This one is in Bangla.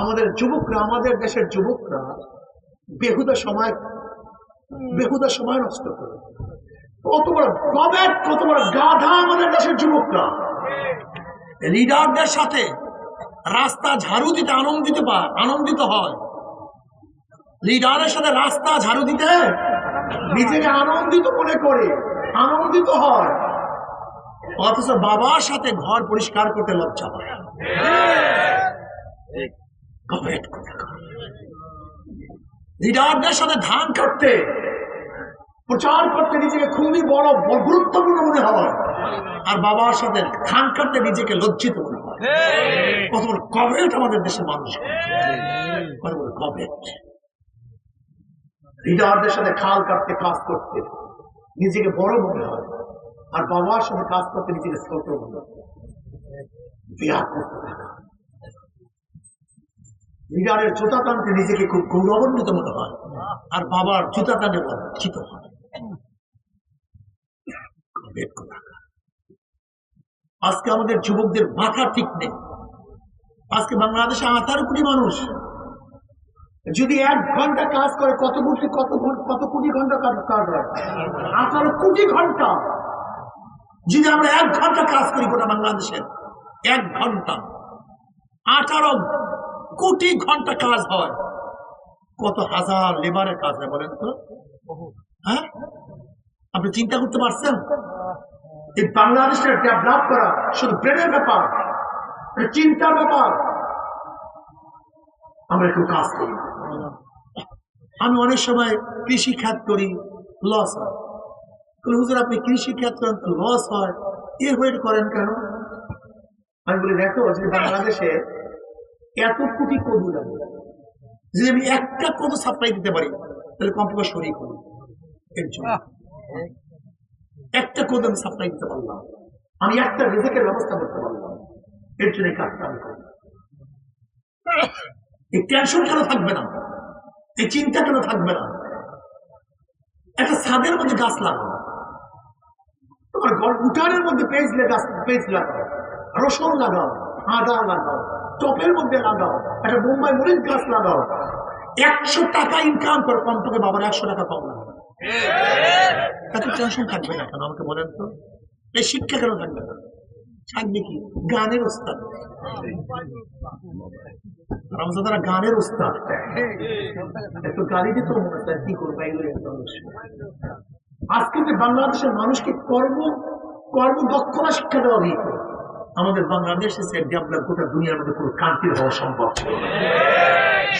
আমাদের যুবকরা আমাদের দেশের যুবকরা বেহুদা সময় বেহুদা সময় নষ্ট করে। কত বড় গবেট কত বড় গাধা আমাদের দেশের যুবকরা। লিডারদের সাথে রাস্তা ঝাড়ু দিতে আনন্দিত পায় আনন্দিত হয়। লিডারের সাথে রাস্তা ঝাড়ু দিতে নিজেকে আনন্দিত মনে করে আনন্দিত হয়। অথচ বাবার সাথে ঘর পরিষ্কার করতে লজ্জা পায়। লিডারদের সাথে ধান কাটতে, প্রচার করতে নিজেকে খুবই বড় গুরুত্বপূর্ণ মনে হয় আর বাবার সাথে ধান কাটতে নিজেকে লজ্জিত মনে হয় কত কবেট আমাদের দেশের মানুষ। কত লিডারদের সাথে খাল কাটতে, কাজ করতে নিজেকে বড় মনে হয় আর বাবার সাথে কাজ করতে নিজেকে ছোট মনে হয় বিয়া করতে লিডারের জুতা টানতে নিজেকে খুব গৌরবান্বিত মনে হয়। আর বাবার জুতা টানে হয়। আজকে আমাদের যুবকদের মাথা ঠিক নেই। আজকে বাংলাদেশে আঠারো কোটি মানুষ। যদি এক ঘণ্টা কাজ করে, কত কোটি কত কত কোটি ঘণ্টা কাজ হয় আঠারো কোটি ঘণ্টা। যদি আমরা এক ঘণ্টা কাজ করি গোটা বাংলাদেশের এক ঘণ্টা। আঠারো কোটি ঘণ্টা কাজ হয়। কত হাজার লেবারের কাজ হয় বলেন তো? হ্যাঁ? আপনি চিন্তা করতে পারছেন? এই বাংলাদেশের ডেভেলপ করা শুধু ব্রেনের ব্যাপার চিন্তার ব্যাপার। আমরা কেউ কাজ করি। আমি অনেক সময় কৃষি খাত করি লস হয়। হুজুর, আপনি কৃষি খাত করেন তো লস হয়। এর ওয়েট করেন কেন? আমি বলি, দেখো যে বাংলাদেশে এত কোটি কদু লাগে যদি আমি একটা কদু সাপ্লাই দিতে পারি, তাহলে কম্পিউটার শরীর করি এর জন্য। একটা কদু আমি সাপ্লাই দিতে পারলাম। আমি একটা রিজেকের ব্যবস্থা করতে পারলাম। এর জন্য কাজটা আমি করি এই টেনশন কেন থাকবে না? এই চিন্তা কেন থাকবে না? একটা ছাদের মধ্যে গাছ লাগাও। তোমার উঠানের মধ্যে পেজ গাছ পেজ লাগাও। রসুন লাগাও। আদা লাগাও। টপের মধ্যে লাগাও, একটা মুম্বাই মরিচ গাছ লাগাও। একশো টাকা ইনকাম করে কমপক্ষে বাবার একশো টাকা কম লাগাও এত টেনশন থাকবে না কেন? আমাকে বলেন তো। এই শিক্ষা কেন থাকবে না? থাকবে কি? গানের ওস্তাদ। রমজাদারা গানের ওস্তাদ। একটু গালি দিত মনে হচ্ছে কি করব? এগুলো। আজকে যে বাংলাদেশের মানুষকে কর্ম কর্ম দক্ষতা শিক্ষা দেওয়া হয়েছে আমাদের বাংলাদেশে সেট ডেভেলপ গোটা দুনিয়ার মধ্যে কোনো কান্ট্রি হওয়া সম্ভব ছিল না।